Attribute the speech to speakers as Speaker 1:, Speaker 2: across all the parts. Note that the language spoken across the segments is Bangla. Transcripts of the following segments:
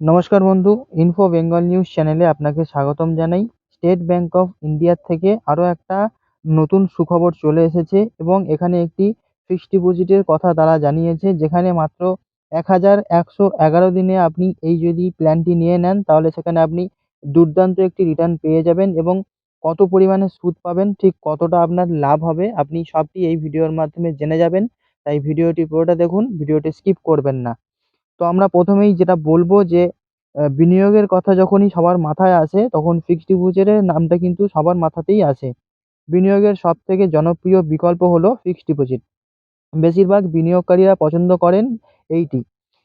Speaker 1: নমস্কার বন্ধু ইনফো বেঙ্গল নিউজ চ্যানেলে আপনাকে স্বাগতম জানাই। স্টেট ব্যাঙ্ক অফ ইন্ডিয়ার থেকে আরও একটা নতুন সুখবর চলে এসেছে এবং এখানে একটি ফিক্সড ডিপোজিটের কথা তারা জানিয়েছে, যেখানে মাত্র এক হাজার একশো এগারো দিনে আপনি এই যদি প্ল্যানটি নিয়ে নেন, তাহলে সেখানে আপনি দুর্দান্ত একটি রিটার্ন পেয়ে যাবেন এবং কত পরিমাণে সুদ পাবেন, ঠিক কতটা আপনার লাভ হবে, আপনি সবটি এই ভিডিওর মাধ্যমে জেনে যাবেন। তাই ভিডিওটি পুরোটা দেখুন ভিডিওটি স্কিপ করবেন না। তো আমরা প্রথমেই যেটা বলব যে বিনিয়োগের কথা যখনই সবার মাথায় আসে, তখন ফিক্সড ডিপোজিটের নামটা কিন্তু সবার মাথাতেই আসে। বিনিয়োগের সবথেকে জনপ্রিয় বিকল্প হলো ফিক্সড ডিপোজিট বেশিরভাগ বিনিয়োগকারীরা পছন্দ করেন এইটি।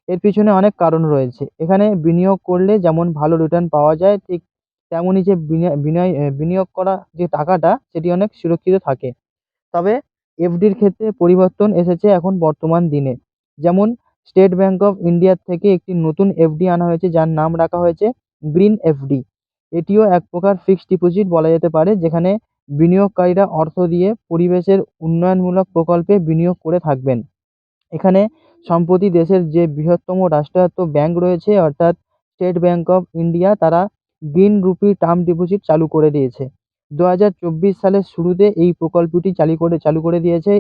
Speaker 1: এর পিছনে অনেক কারণ রয়েছে। এখানে বিনিয়োগ করলে যেমন ভালো রিটার্ন পাওয়া যায়, ঠিক তেমনই যে বিনয় বিনিয়োগ করা যে টাকাটা, সেটি অনেক সুরক্ষিত থাকে। তবে, এফডির ক্ষেত্রে পরিবর্তন এসেছে এখন বর্তমান দিনে। যেমন স্টেট ব্যাঙ্ক অফ ইন্ডিয়ার থেকে একটি নতুন এফডি আনা হয়েছে, যার নাম রাখা হয়েছে গ্রিন এফডি। এটিও এক প্রকার ফিক্সড ডিপোজিট বলা যেতে পারে, যেখানে বিনিয়োগকারীরা অর্থ দিয়ে পরিবেশের উন্নয়নমূলক প্রকল্পে বিনিয়োগ করে থাকবেন। এখানে সম্প্রতি দেশের যে বৃহত্তম রাষ্ট্রায়ত্ত ব্যাঙ্ক রয়েছে, অর্থাৎ স্টেট ব্যাঙ্ক অফ ইন্ডিয়া, তারা গ্রিন রুপি টার্ম ডিপোজিট চালু করে দিয়েছে। দু হাজার চব্বিশ সালের শুরুতে এই প্রকল্পটি চালু করে চালু করে দিয়েছে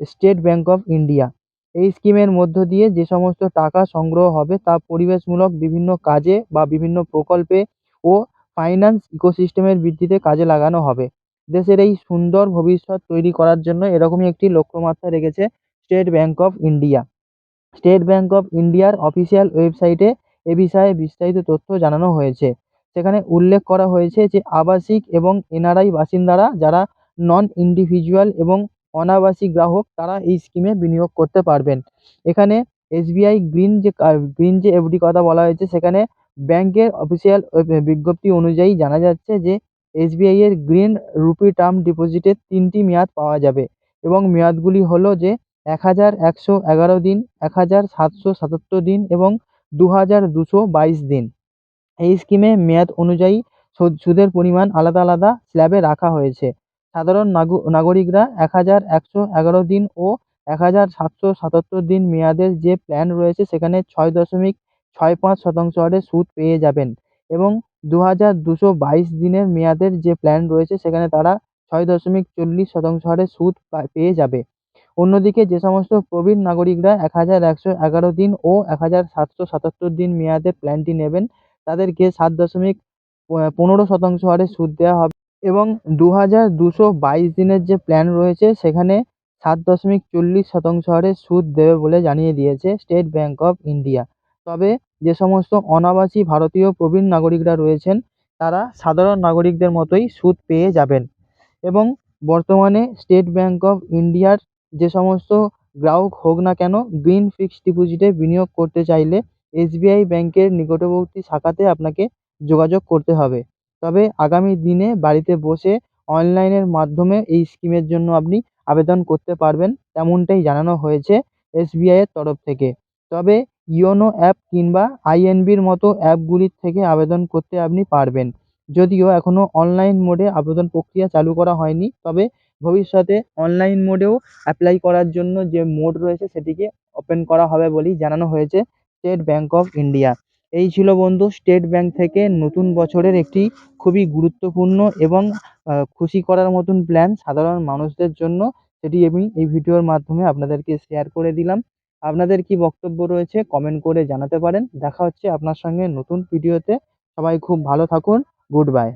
Speaker 1: স্টেট ব্যাঙ্ক অফ ইন্ডিয়া। এই স্কিমের মধ্য দিয়ে যে সমস্ত টাকা সংগ্রহ হবে তা পরিবেশমূলক বিভিন্ন কাজে বা বিভিন্ন প্রকল্পে ও ফাইন্যান্স ইকোসিস্টেমের বৃদ্ধিতে কাজে লাগানো হবে। দেশের এই সুন্দর ভবিষ্যৎ তৈরি করার জন্য এরকমই একটি লক্ষ্যমাত্রা রেখেছে State Bank of India. State Bank of ইন্ডিয়ার অফিসিয়াল ওয়েবসাইটে এ বিষয়ে বিস্তারিত তথ্য জানানো হয়েছে। সেখানে উল্লেখ করা হয়েছে যে আবাসিক এবং এনআরআই বাসিন্দারা যারা নন ইন্ডিভিজুয়াল এবং অনাবাসী গ্রাহক তারা এই স্কিমে বিনিয়োগ করতে পারবেন। এখানে এসবিআই গ্রিন যে গ্রিন যে এফডি কথা বলা হয়েছে, সেখানে ব্যাংকের অফিসিয়াল বিজ্ঞপ্তি অনুযায়ী জানা যাচ্ছে যে এসবিআই এর গ্রিন রুপি টার্ম ডিপোজিটের তিনটি মেয়াদ পাওয়া যাবে এবং মেয়াদগুলি হলো যে এক হাজার একশো এগারো দিন এক হাজার সাতশো সাতাত্তর দিন এবং দু হাজার দুশো বাইশ দিন। এই স্কিমে মেয়াদ অনুযায়ী সুদের পরিমাণ আলাদা আলাদা স্ল্যাবে রাখা হয়েছে। সাধারণ নাগরিকরা এক হাজার একশো এগারো দিন ও এক হাজার সাতশো সাতাত্তর দিন মেয়াদের যে প্ল্যান রয়েছে, সেখানে ছয় দশমিক ছয় পাঁচ শতাংশ হারে সুদ পেয়ে যাবেন এবং দু হাজার দুশো বাইশ দিনের মেয়াদের যে প্ল্যান রয়েছে, সেখানে তারা ছয় দশমিক চল্লিশ শতাংশ হারে সুদ পেয়ে যাবে। অন্যদিকে যে সমস্ত প্রবীণ নাগরিকরা এক হাজার একশো এগারো দিন ও এক হাজার সাতশো সাতাত্তর দিন মেয়াদের প্ল্যানটি নেবেন, তাদেরকে সাত দশমিক পনেরো শতাংশ হারে সুদ দেওয়া হবে। এবং দু হাজার দুশো বাইশ দিনের যে প্ল্যান রয়েছে, সেখানে সাত দশমিক চল্লিশ শতাংশ হারে সুদ দেবে বলে জানিয়ে দিয়েছে স্টেট ব্যাঙ্ক অফ ইন্ডিয়া তবে যে সমস্ত অনাবাসী ভারতীয় প্রবীণ নাগরিকরা রয়েছেন, তারা সাধারণ নাগরিকদের মতোই সুদ পেয়ে যাবেন। এবং বর্তমানে স্টেট ব্যাঙ্ক অফ ইন্ডিয়ার যে সমস্ত গ্রাহক হোক না কেন, গ্রিন ফিক্সড ডিপোজিটে বিনিয়োগ করতে চাইলে এসবিআই ব্যাঙ্কের নিকটবর্তী শাখাতে আপনাকে যোগাযোগ করতে হবে। তবে আগামী দিনে বাড়িতে বসে অনলাইনের মাধ্যমে এই স্কিমের জন্য আপনি আবেদন করতে পারবেন, তেমনটাই জানানো হয়েছে এসবিআইয়ের তরফ থেকে। তবে ইওনো অ্যাপ কিংবা আইএনবির মতো অ্যাপগুলির থেকে আবেদন করতে আপনি পারবেন। যদিও এখনও অনলাইন মোডে আবেদন প্রক্রিয়া চালু করা হয়নি, তবে ভবিষ্যতে অনলাইন মোডেও অ্যাপ্লাই করার জন্য যে মোড রয়েছে সেটিকে ওপেন করা হবে বলেই জানানো হয়েছে স্টেট ব্যাঙ্ক অফ ইন্ডিয়া। এই ছিল বন্ধু স্টেট ব্যাঙ্ক থেকে নতুন বছরের একটি খুবই গুরুত্বপূর্ণ এবং খুশি করার মতন প্ল্যান সাধারণ মানুষদের জন্য। সেটি আমি এই ভিডিওর মাধ্যমে আপনাদেরকে শেয়ার করে দিলাম। আপনাদের কি বক্তব্য রয়েছে কমেন্ট করে জানাতে পারেন। দেখা হচ্ছে আপনার সঙ্গে নতুন ভিডিওতে সবাই খুব ভালো থাকুন। Good bye